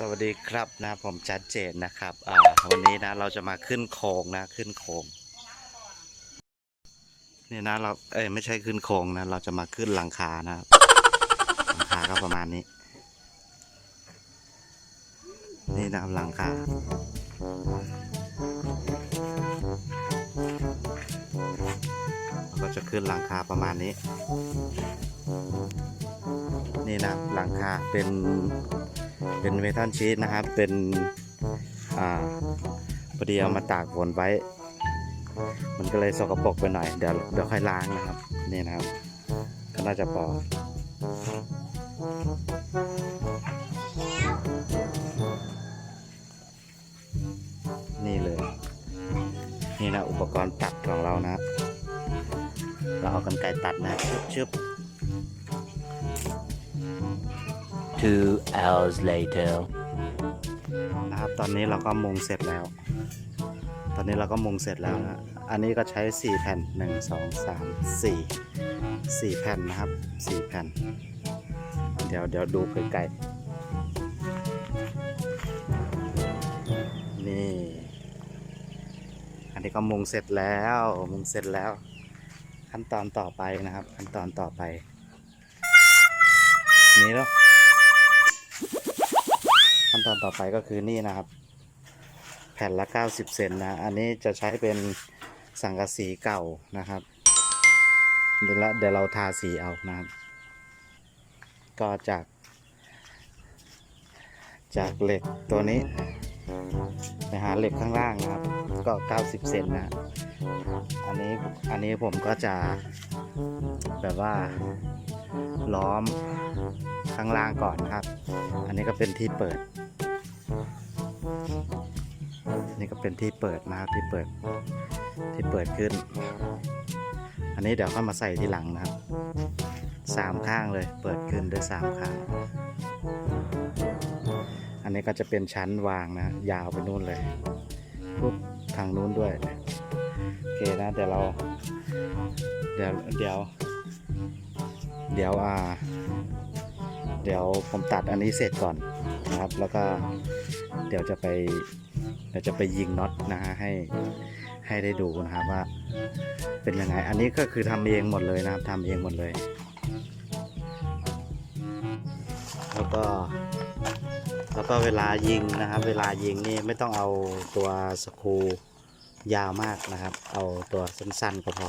สวัสดีครับนะผมจัดเจนนะครับอ่าวันนี้นะเราจะมาขึ้นโครงนะขึ้นโครงนี่นะเราเอ้ยไม่ใช่ขึ้นโครงนะ เราจะมาขึ้นหลังคานะหลังคาก็ประมาณนี้ นี่นะครับหลังคาเราก็จะขึ้นหลังคาประมาณนี้ นี่นะหลังคาเป็น เป็นเมทัลชีสนะครับ เป็น อ่าพอดีเอามาตากฝนไว้ มันก็เลยสกปรกไปหน่อย เดี๋ยวเดี๋ยวค่อยล้างนะครับ นี่นะครับ ก็น่าจะพอนี่เลย นี่นะอุปกรณ์ตัดของเรานะ เราเอากันไกรตัดนะชึบ Two hours later. นะครับตอนนี้เราก็มุงเสร็จแล้ว ตอนนี้เราก็มุงเสร็จแล้วนะอันนี้ก็ใช้ 4 แผ่น 1 2 3 4 4 แผ่นนะครับ 4 แผ่น เดี๋ยวเดี๋ยวดูใกล้ๆนี่ อันนี้ก็มุงเสร็จแล้วมุงเสร็จแล้ว ขั้นตอนต่อไปนะครับ ขั้นตอนต่อไป นี่แล้ว ตอนต่อไปก็คือนี่นะครับ แผ่นละ 90 เซนนะ อันนี้จะใช้เป็นสังกะสีเก่านะครับ เดี๋ยวเดี๋ยวเราทาสีเอานะครับ ก็จาก จากเหล็กตัวนี้ ไปหาเหล็กข้างล่างนะครับ ก็ 90 เซนนะ อันนี้อันนี้ผมก็จะแบบว่าล้อมข้างล่างก่อนนะครับ อันนี้ก็เป็นที่เปิด นี่ก็เป็นที่เปิดนะครับที่เปิดที่เปิดขึ้น อันนี้เดี๋ยวเข้ามาใส่ที่หลังนะครับสามข้างเลยเปิดขึ้นด้วยสามข้าง อันนี้ก็จะเป็นชั้นวางนะ ยาวไปนู่นเลยปุ๊บทางนู้นด้วย โอเคนะ เดี๋ยวเรา เดี๋ยวเดี๋ยว เดี๋ยวอ่า เดี๋ยวผมตัดอันนี้เสร็จก่อน นะครับ แล้วก็เดี๋ยวจะไปเดี๋ยวจะไปยิงน็อตนะฮะให้ให้ได้ดูนะครับว่า เป็นยังไง อันนี้ก็คือทำเองหมดเลยนะครับทำเองหมดเลย แล้วก็แล้วก็เวลายิงนะครับ เวลายิงนี่ไม่ต้องเอาตัวสกรูยาวมากนะครับ เอาตัวสั้นๆก็พอ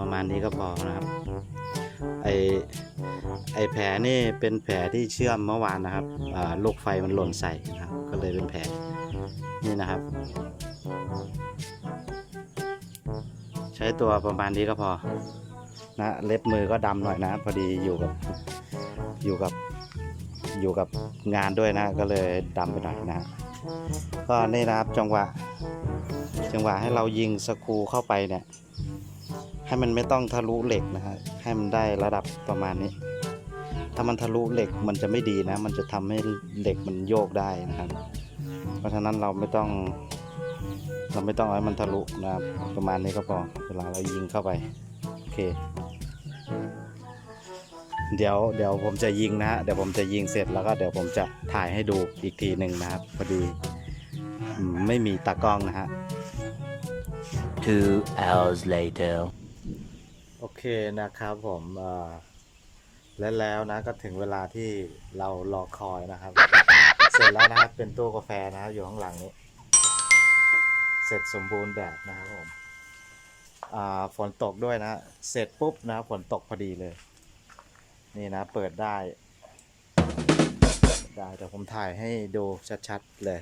ประมาณนี้ก็พอนะครับ ไอไอแผลนี่เป็นแผลที่เชื่อมเมื่อวานนะครับลูกไฟมันหล่นใส่นะครับ ก็เลยเป็นแผลนี่นะครับ ใช้ตัวประมาณนี้ก็พอนะเล็บมือก็ดำหน่อยนะ พอดีอยู่กับอยู่กับอยู่กับงานด้วยนะ ก็เลยดำไปหน่อยนะก็นี่นะครับจังหวะ จังหวะให้เรายิงสกรูเข้าไปเนี่ย ให้มันไม่ต้องทะลุเหล็กนะฮะให้มันได้ระดับประมาณนี้ ถ้ามันทะลุเหล็กมันจะไม่ดีนะ มันจะทำให้เหล็กมันโยกได้นะครับ เพราะฉะนั้นเราไม่ต้อง เราไม่ต้องให้มันทะลุนะครับประมาณนี้ก็พอเวลาเรายิงเข้าไปโอเค เดี๋ยวเดี๋ยวผมจะยิงนะฮะเดี๋ยวผมจะยิงเสร็จแล้วก็เดี๋ยวผมจะถ่ายให้ดูอีกทีหนึ่งนะครับพอดีไม่มีตากล้องนะฮะ Two hours later. โอเคนะครับผมและแล้วนะก็ถึงเวลาที่เรารอคอยนะครับ เสร็จแล้วนะครับเป็นตู้กาแฟนะครับอยู่ข้างหลังนี้ เสร็จสมบูรณ์แบบนะครับผมฝนตกด้วยนะเสร็จปุ๊บนะฝนตกพอดีเลย นี่นะเปิดได้ได้เดี๋ยวผมถ่ายให้ดูชัดๆเลย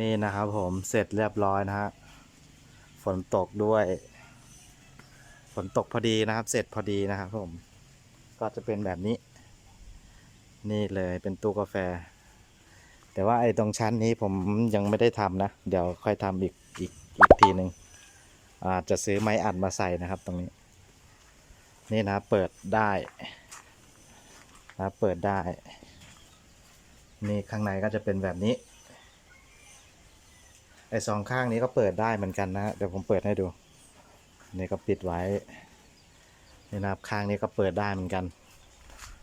นี่นะครับผมเสร็จเรียบร้อยนะฮะฝนตกด้วย ฝนตกพอดีนะครับ เสร็จพอดีนะครับผม ก็จะเป็นแบบนี้ นี่เลยเป็นตู้กาแฟ แต่ว่าไอ้ตรงชั้นนี้ผมยังไม่ได้ทำนะ เดี๋ยวค่อยทำอีกอีกอีกทีหนึ่งอาจจะซื้อไม้อัดมาใส่นะครับตรงนี้ นี่นะเปิดได้นะเปิดได้ นี่ข้างในก็จะเป็นแบบนี้ไอ้สองข้างนี้ก็เปิดได้เหมือนกันนะเดี๋ยวผมเปิดให้ดู นี่ก็ปิดไว้นี่นะครับข้างนี้ก็เปิดได้เหมือนกัน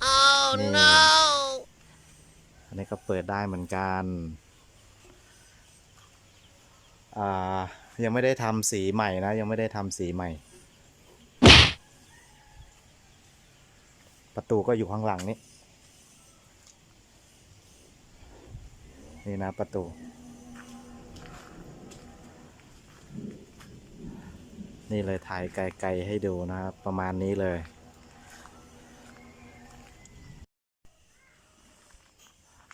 Oh นี่อันนี้ก็เปิดได้เหมือนกันอ่ายังไม่ได้ทำสีใหม่นะ ยังไม่ได้ทำสีใหม่ ประตูก็อยู่ข้างหลังนี้ นี่นะประตู นี่เลยถ่ายไกลๆให้ดูนะครับ ประมาณนี้เลย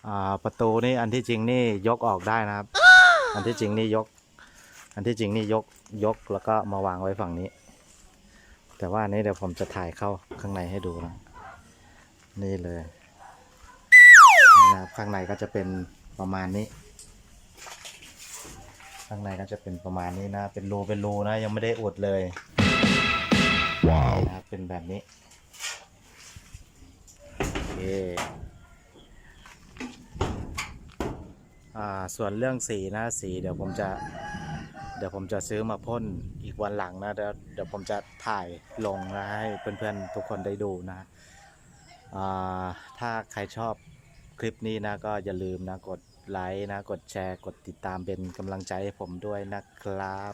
อ่าประตูนี่อันที่จริงนี่ยกออกได้นะครับ อันที่จริงนี่ยก อันที่จริงนี่ยกยกแล้วก็มาวางไว้ฝั่งนี้ แต่ว่าอันนี้เดี๋ยวผมจะถ่ายเข้าข้างในให้ดูนะ นี่เลยนี่นะครับข้างในก็จะเป็นประมาณนี้ ข้างในก็จะเป็นประมาณนี้นะ เป็นรูเป็นรูนะ ยังไม่ได้อุดเลย ว้าวนะครับเป็นแบบนี้โอเคอ่าส่วนเรื่องสีนะสีเดี๋ยวผมจะ เดี๋ยวผมจะซื้อมาพ่นอีกวันหลังนะ เดี๋ยวเดี๋ยวผมจะถ่ายลงนะให้เพื่อนๆทุกคนได้ดูนะอ่าถ้าใครชอบคลิปนี้นะก็อย่าลืมนะกด ไลค์นะ กดแชร์ กดติดตามเป็นกำลังใจให้ผมด้วยนะครับ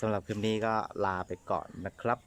สำหรับคลิปนี้ก็ลาไปก่อนนะครับ